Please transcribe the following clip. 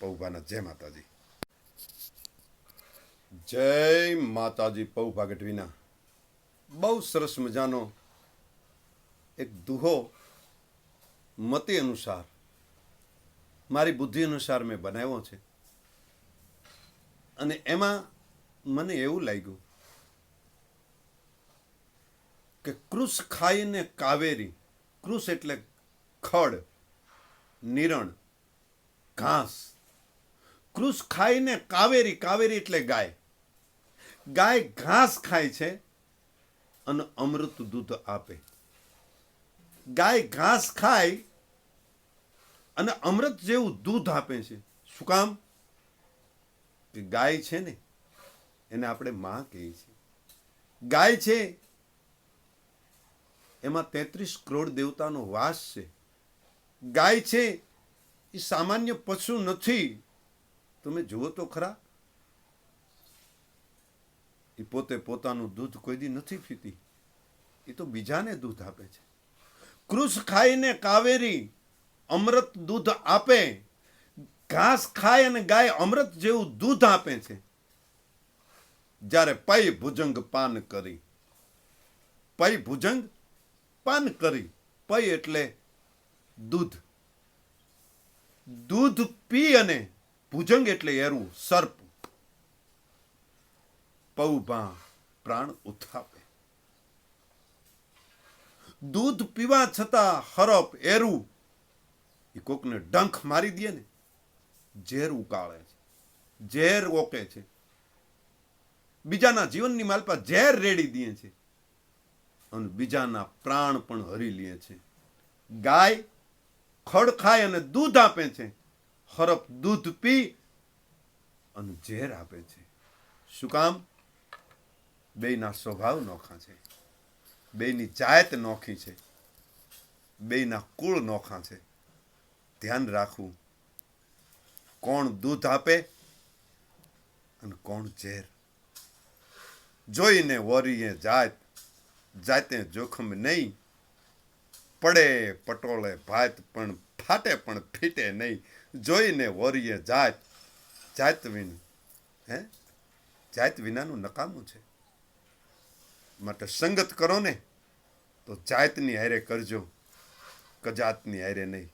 પૌભાના. જય માતાજી. જય માતાજી પૌભા ગઢવીના બહુ સરસ મજાનો એક દુહો મતિ અનુસાર, મારી બુદ્ધિ અનુસાર મેં બનાવ્યો છે. અને એમાં મને એવું લાગ્યું કે કૃષ ખાઈને કાવેરી, કૃષ એટલે ખડ, નિરણ, ઘાસ કૃષ ખાઈને કાવેરી કાવેરી એટલે ગાય. ગાય ઘાસ ખાય છે અને અમૃત દૂધ આપે. ગાય ઘાસ ખાય અને અમૃત જેવું દૂધ આપે છે. શું કામ? કે ગાય છે ને, એને આપણે માં કહીએ છીએ. ગાય છે, એમાં તેત્રીસ કરોડ દેવતાનો વાસ છે. ગાય છે, એ સામાન્ય પશુ નથી. તમે જુઓ તો ખરા. એ પોતે પોતાનું દૂધ કોઈ દી નથી પીતી. એ તો બીજાને દૂધ આપે છે. કૃષ ખાઈને કાવેરી અમૃત દૂધ આપે. ઘાસ ખાય અને ગાય અમૃત જેવું દૂધ આપે છે. જ્યારે પૈ ભુજંગ પાન કરી. પૈ ભુજંગ પાન કરી. પૈ એટલે દૂધ. દૂધ પી અને ભુજંગ એટલે એરું, સર્પ. પૌભા પ્રાણ ઉથાપે. દૂધ પીવા છતાં હરપ એરું. એ કોકને ડંખ મારી દે ને, ઝેર ઉકાળે છે, ઝેર ઓકે છે. બીજાના જીવનની માલપા ઝેર રેડી દે છે. અને બીજાના પ્રાણ પણ હરી લે છે. ગાય ખડ ખાય અને દૂધ આપે છે. હરપ દૂધ પી અને ઝેર આપે છે. શું કામ? બેયના સ્વભાવ નોખા છે. બેયની જાત નોખી છે. બેયના કુળ નોખા છે. ધ્યાન રાખવું. કોણ દૂધ આપે અને કોણ ઝેર. જોઈને વરીએ જાત, જાતે જોખમ નહીં. પડે પટોળે ભાત પણ ફાટે પણ ફીટે નહીં. જોઈને વરીએ જાત જાત વિન, હે? જાત વિનાનું નકામું છે. માટે સંગત કરો ને, તો જાતની હારે કરજો, કજાતની હારે નહીં.